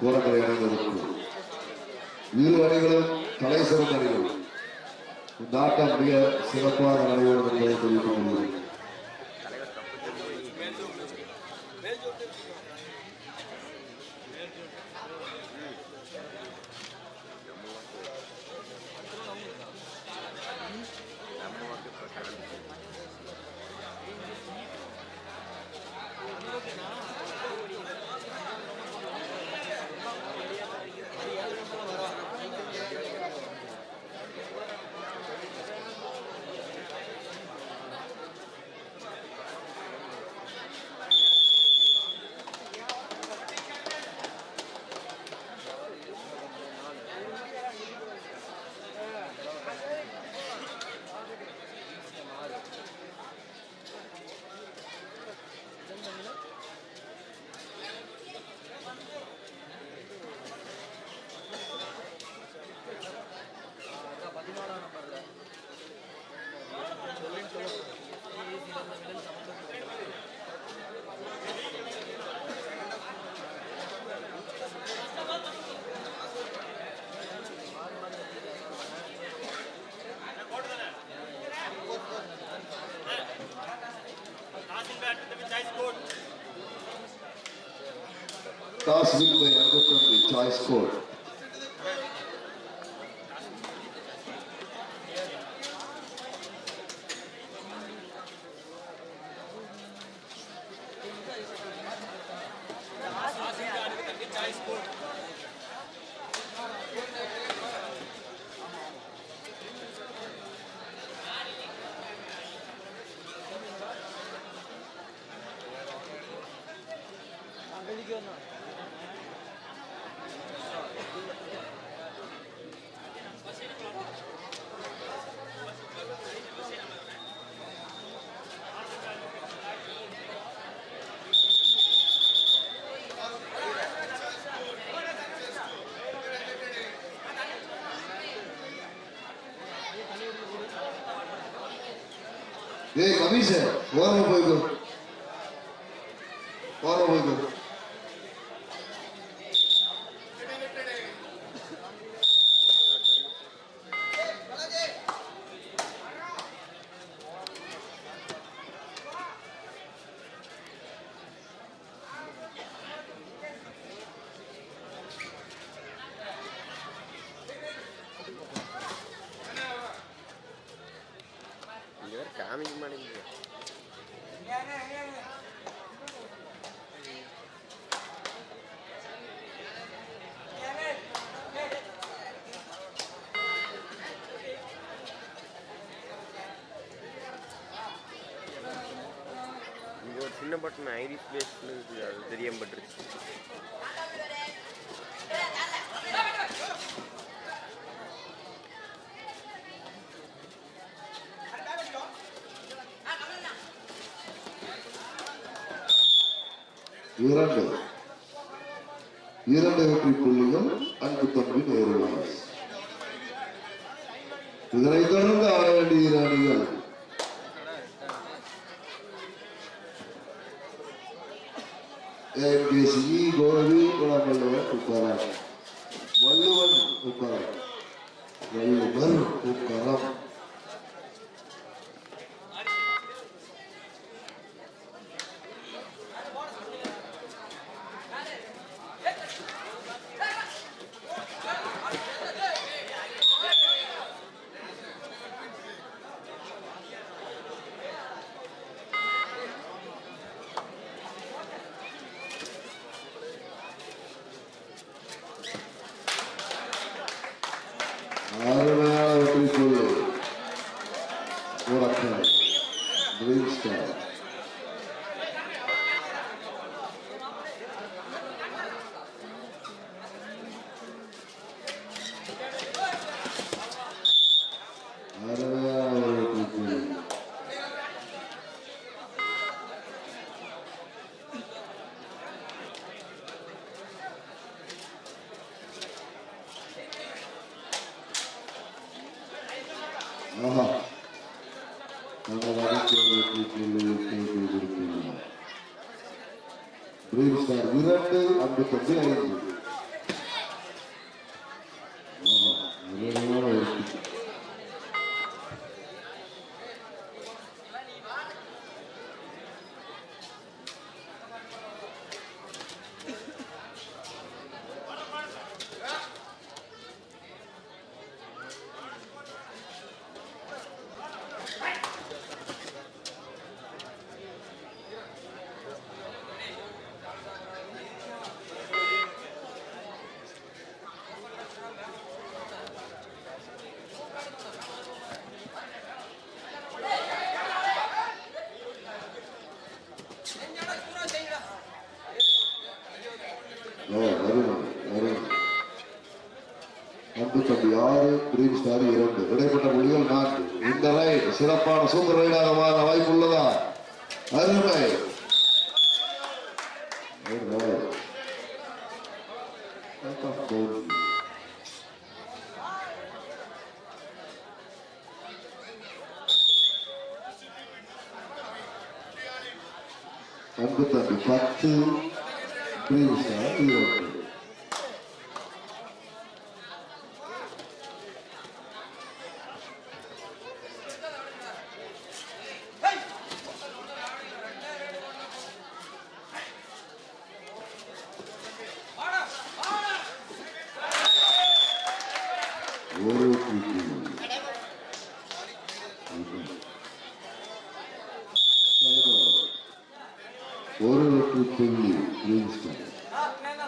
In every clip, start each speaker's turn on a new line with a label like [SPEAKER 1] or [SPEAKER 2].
[SPEAKER 1] கோரங்களை அணிந்திருக்கும் இரு அணிகளும் தலை சிறந்த அணிகள். இந்த ஆட்டம் மிக சிறப்பாக நடைபெறும் என்பதை தெரிவித்துக் கொள்கிறேன் last week by younger from the choice Court. Hey Kamise, var
[SPEAKER 2] mı boygun? இங்க மாட்டேங்குது ஒரு சின்ன பட்டன் ஐரிஸ் பிளேஸ் அது தெரியாம
[SPEAKER 1] இரண்டு. இரண்டு வெற்றி புள்ளிகள் அன்பு தம்பி நேருவாஸ் இதனைத் தொடர்ந்து ஆட வேண்டிய இரு அணிகள் ஏஎம்கேசி கோவி குளமல்லவன் உட்காரம் வள்ளுவன் உட்காரம் வள்ளுவர் உட்காரம் கிரீன் ஸ்டார் இரண்டு. இடைப்பட்ட புள்ளிகள் நான்கு. இந்த ரைட் சிறப்பான சூப்பர் ரைடாக மாற வாய்ப்பு உள்ளதா அருமை. அன்பு தம்பி பத்து. கிரீன் ஸ்டார் இரண்டு ஒரு புள்ளி. ஒரு வெற்றி புள்ளி கிரீன் ஸ்டார்
[SPEAKER 2] பதினேழு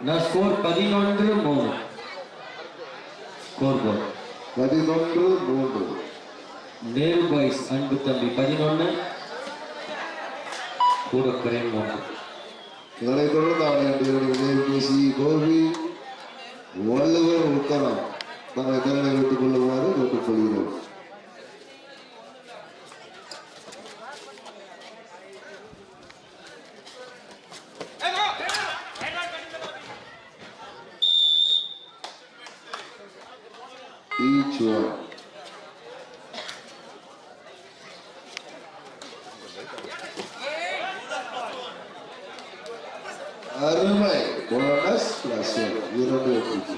[SPEAKER 3] ஸ்கோர் பதினொன்று மூணு. ஸ்கோர் போர்டு
[SPEAKER 1] பதினொன்று மூன்று
[SPEAKER 3] நேரு பாய்ஸ் அன்பு தம்பி பதினொன்று கூடக்குறை மூன்று.
[SPEAKER 1] இதனைத் தொடர்ந்து ஆணையாளர்களுடைய பேசி கோபி வள்ளுவர் உத்தரம். தங்களை திறனை வைத்துக் கொள்ளுமாறு கேட்டுக்கொள்கிறோம். அருமை போனஸ் பிளஸ் இரண்டு வெற்றி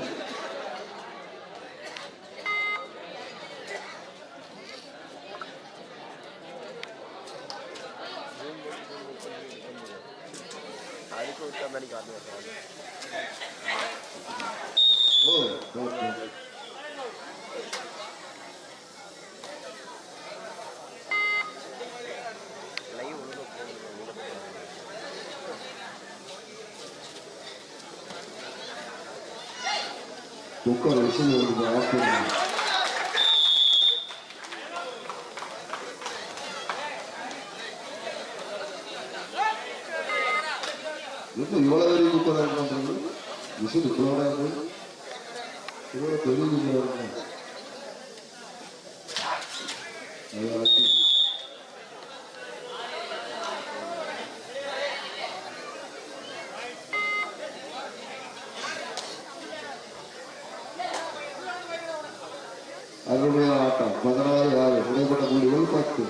[SPEAKER 1] உட்கார விஷயம் ஒரு ஆஃப் பண்ணுங்க இவ்வளவு வரைக்கும் உட்கார இவ்வளோ பெரிய அருமையான ஆட்டம் பதினாறு ஆறு இடைப்பட்ட புள்ளிகள் பத்து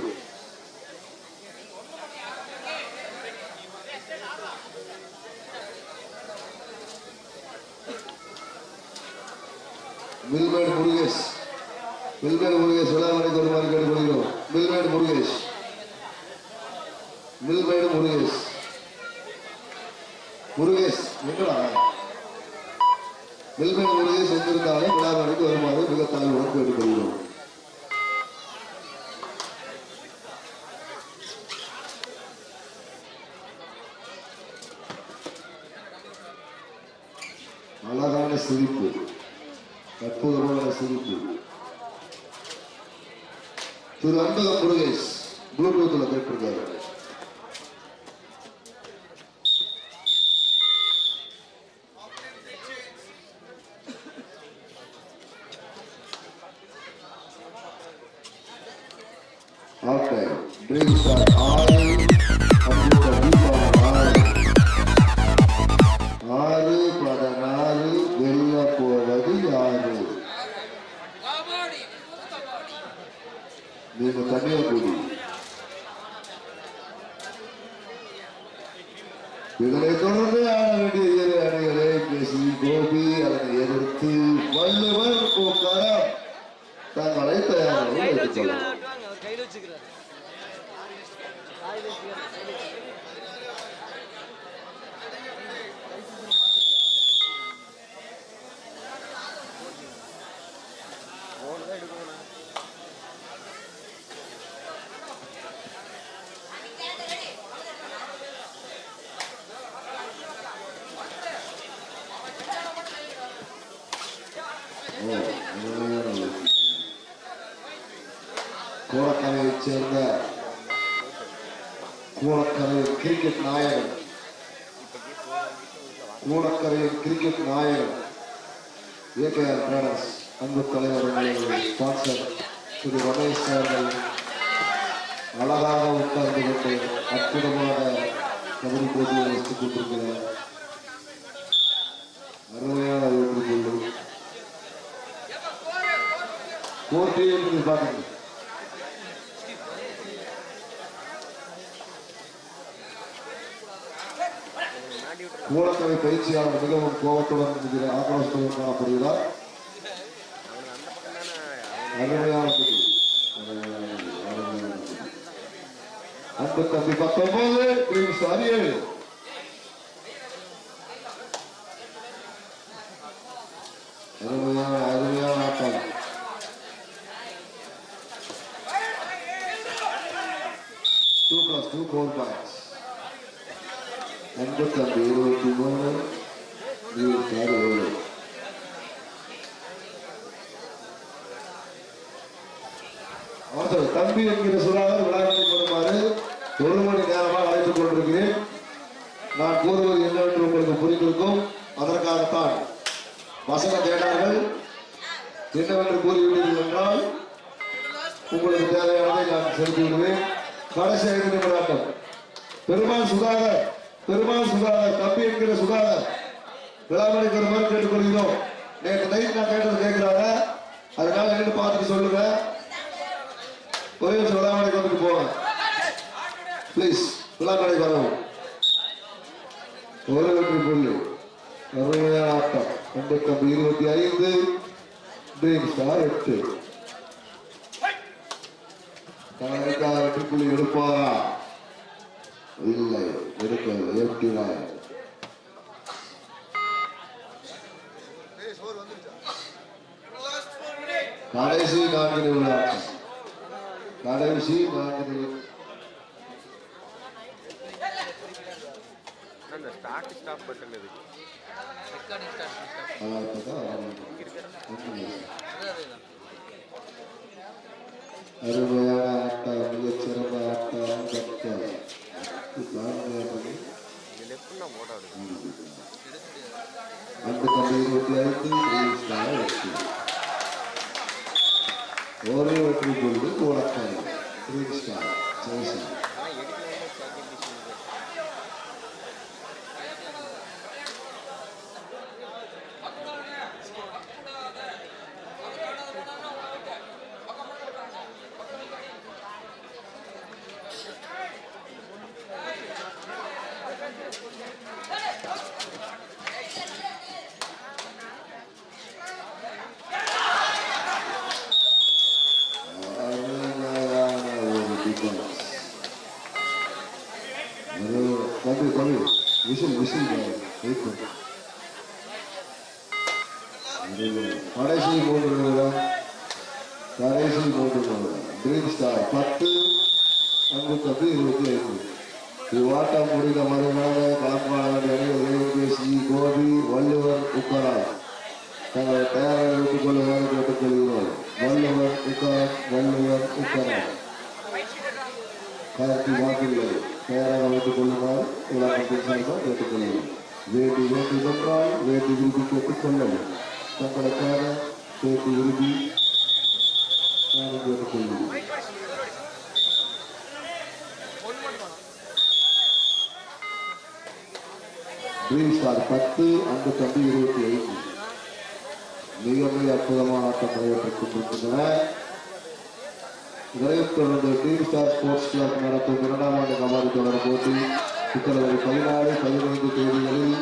[SPEAKER 1] மில்மேடு முருகேஷ் மில்மேடு முருகேஷ் விழாமணிக்கு வருமாறு கேட்டுக்கொள்கிறோம் மில்மேடு முருகேஷ் மில்மேடு முருகேஷ் முருகேஷ் எங்கடா மில்மேடு முருகேஷ் எங்கிருந்தாலும் விழாமணிக்கு வருமாறு மிக தாழ்வுடன் கேட்டுக்கொள்கிறோம் அழகான சிரிப்பு. அற்புதமான சிரிப்பு. திரு அன்பகம் முருகேஷ் ப்ளூடூத்ல கேட்டிருக்காரு. ஏகேஆர் பேரன்ஸ் அன்பு தலைவர் ஸ்பான்சர் திரு ரமேஷ் அவர்கள் அழகாக உட்கார்ந்து கொண்டு அற்புதமாக கபடி போட்டியை வைத்துக் கொண்டிருக்கிறார். அருமையான வெற்றி கொள்ளும் போட்டியை நீங்கள் பார்க்கணும்
[SPEAKER 2] மாட்டி
[SPEAKER 1] பயிற்சியாளர் மிகவும் கோபத்துடன் ஆக்ரோஷத்துடன் காணப்படுகிறார்
[SPEAKER 2] அவனுக்கு அந்த பக்கம் தானே
[SPEAKER 1] அருமையான போட்டி. அருமையான போட்டி. அருமையான போட்டி. அன்பு தம்பி பத்தொன்பது பிரிவு அரியேழு அருமையான அருமையான ஆட்டம் two plus two four points அன்பு தம்பி இருபத்தி மூணு இருபத்தி ஆறு ஏழு அவசரம் தம்பி என்கிற சுறாவர் விளையாட்டு வருமாறு ஒரு நேரமாக அழைத்துக் கொண்டிருக்கிறேன். நான் கூறுவது என்னவென்று உங்களுக்கு புரிந்திருக்கும். அதற்காகத்தான் வசன கேட்டார்கள் என்னவென்று கூறிவிட்டீர்கள் என்றால் உங்களுக்கு தேவையானதை நான் செலுத்தி விடுவேன் கடைசி ஐந்து நிமிடம் பெருமாள் சுதாகர் பெருமாள் சுதாகர் தம்பி என்கிற சுதாகர் விழாமணிக்கிற மாதிரி கேட்டுக்கொள்கிறோம் நேற்று நைட் நான் கேட்டது கேட்கிறாங்க அதனால என்னன்னு பார்த்துட்டு சொல்லுங்க. கோயில் விழாமணிக்கு வந்துட்டு போவேன் ப்ளீஸ் விழாமணிக்கு வரவும் ஒரு வெற்றி புள்ளி. அருமையான ஆட்டம். ரெண்டு இருபத்தி ஐந்து. ட்ரீம் ஸ்டார் எட்டு. வெற்றி புள்ளி எடுப்பாரா இல்லை எடுக்கவில்லை. எட்டினார் கடைசி நான்கு நிமிடம் கடைசி நான்கு நிமிடம்
[SPEAKER 2] அந்த ஸ்டார்ட் ஸ்டாப் பட்டன் இது.
[SPEAKER 4] ரெக்கார்டிங் ஸ்டார்ட்
[SPEAKER 1] இப்பதான் ஆரம்பிக்கும்.
[SPEAKER 2] இங்க இருக்கிற
[SPEAKER 1] ஒண்ணும் இல்லை.
[SPEAKER 4] அதே தான்
[SPEAKER 1] அருமையான ஆட்டம் மிகச்சிறந்த ஆட்டம் கட்டம் நான்கு
[SPEAKER 2] இது லெஃப்ட் நான் போட்டோ எடுக்கணும்
[SPEAKER 1] அன்பு தம்பி இருபத்தி ஐந்து த்ரீ ஸ்டார் வெற்றி ஒரே வெற்றி கொண்டு ஓடக்காய் த்ரீ ஸ்டார் ஜெய்சன்
[SPEAKER 2] ஆனால் எடுக்கணும் செகண்ட் டிஷன்
[SPEAKER 1] அருமையான ஒரு டிஃபென்ஸ் ஒரு தம்பி தம்பி விசில் விசில் வெயிட் பண்ணு அருமை. கடைசி மூன்று நிமிடம் கடைசி மூன்று நிமிடம் ட்ரீம் ஸ்டார் பத்து அன்பு தம்பி இருபத்தி ஐந்து இவ்வாட்டம் முடிந்த மறுநாள் களப்பாட வேண்டிய கோபி வள்ளுவர் உக்கரால் தங்கள் தயாராக வைத்துக் கொள்ளுமாறு கேட்டுக்கொள்கிறோம் வள்ளுவர் உக்கரம் வள்ளுவர் உக்கரம். கார்த்தி வாக்குகளை தயாராக வைத்துக் கொள்ளுமாறு விழாக்கத்தின் சார்பாக கேட்டுக்கொள்கிறோம் வேட்டி வேட்டி வென்றால் வேண்டி விரும்பி கேட்டுக்கொள்ளவும் தங்களுக்காக வேட்டி விரும்பி கேட்டுக்கொள்கிறோம் கேட்டுக்கொள்கிறேன் ஸ்டார் பத்து அன்பு தம்பி இருபத்தி ஐந்து. மிக மிக அற்புதமான ஆட்டம் நடைபெற்றுக் கொண்டிருக்கின்றன. இதனைத் தொடர்ந்து டீம் ஸ்டார் ஸ்போர்ட்ஸ் கிளப் நடத்தும் இரண்டாம் ஆண்டு கபாடி தொடர் போட்டி பிப்ரவரி பதினாலு பதினைந்து தேதிகளில்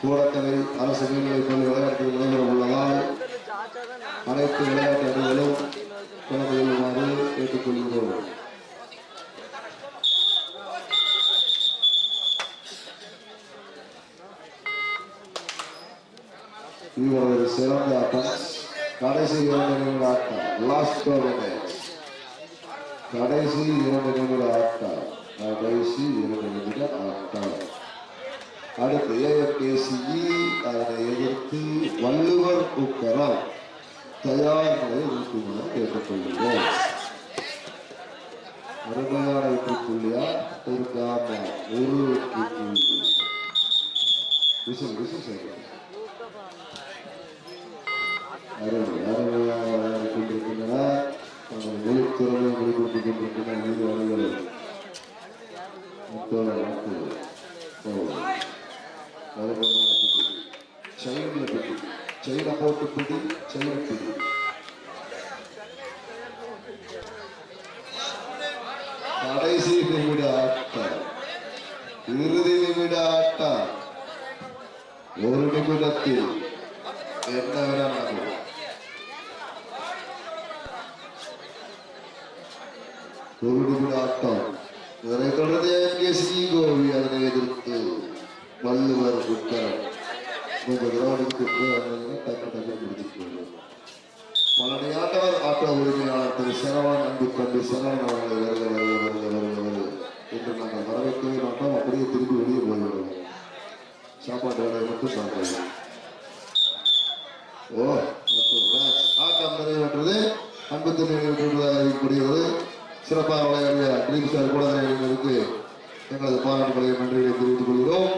[SPEAKER 1] கூடக்கரை அரசு மேல்நிலைப் பள்ளி விளையாட்டில் நடைபெற உள்ளதால் அனைத்து விளையாட்டு அணிகளும் கலந்து கொள்ளுமாறு கேட்டுக்கொள்கிறோம். இவரது சிறந்த ஆட்டம் கடைசி இரண்டு நிமிட ஆட்டம். லாஸ்ட் கடைசி இரண்டு நிமிட ஆட்டம். கடைசி இரண்டு நிமிட ஆட்டம். அடுத்து ஏஎம்கேசிஇ அதனை எதிர்த்து வள்ளுவர் உக்கரம். தயார் நிலையில் இருக்குமாறு கேட்டுக்கொள்கிறோம். அருமையான வெற்றி ஒரு காரணம் ஒரு வெற்றி புள்ளி விசில் விசில் செய்யணும் கொண்டிருக்கின்றன தங்கள் வெளிப்படுத்திக் கொண்டிருக்கின்றன இரு அணிகளும் முத்தோட பிடி செயின்ல போட்டு பிடி பிடி. கடைசி நிமிட ஆட்டம். இறுதி நிமிட ஆட்டம். ஒரு நிமிடத்தில் என்ன வேணா நடக்கும் ஒரு நிமிட ஆட்டம் இதனை தொடர்ந்து எம்கேசி ஸ்ரீகோவி அதனை எதிர்த்து வள்ளுவர் புத்தரம் உங்க கிரௌண்டுக்கு டக்கு டக்கு முடிச்சுட்டு பழனி ஆட்டவர் ஆட்ட உரிமையாளர் திரு சரவணன் அன்பு சரவணன் அவர்களை வருக வருக வருக வருக வருக என்று நாங்கள் வரவேற்கவே மாட்டோம். அப்படியே திரும்பி வெளியே போய்விடுவோம். சாப்பாட்டு வேலையை மட்டும் சாப்பிடுவோம். ஓ ஆட்டம் நிறைவேற்றது அறிவிக்கப்படுகிறது சிறப்பாக விளையாடிய ட்ரீம் ஸ்டார் கூட எங்களுக்கு எங்களது பாராட்டுகளையும் நன்றிகளை தெரிவித்துக் கொள்கிறோம்.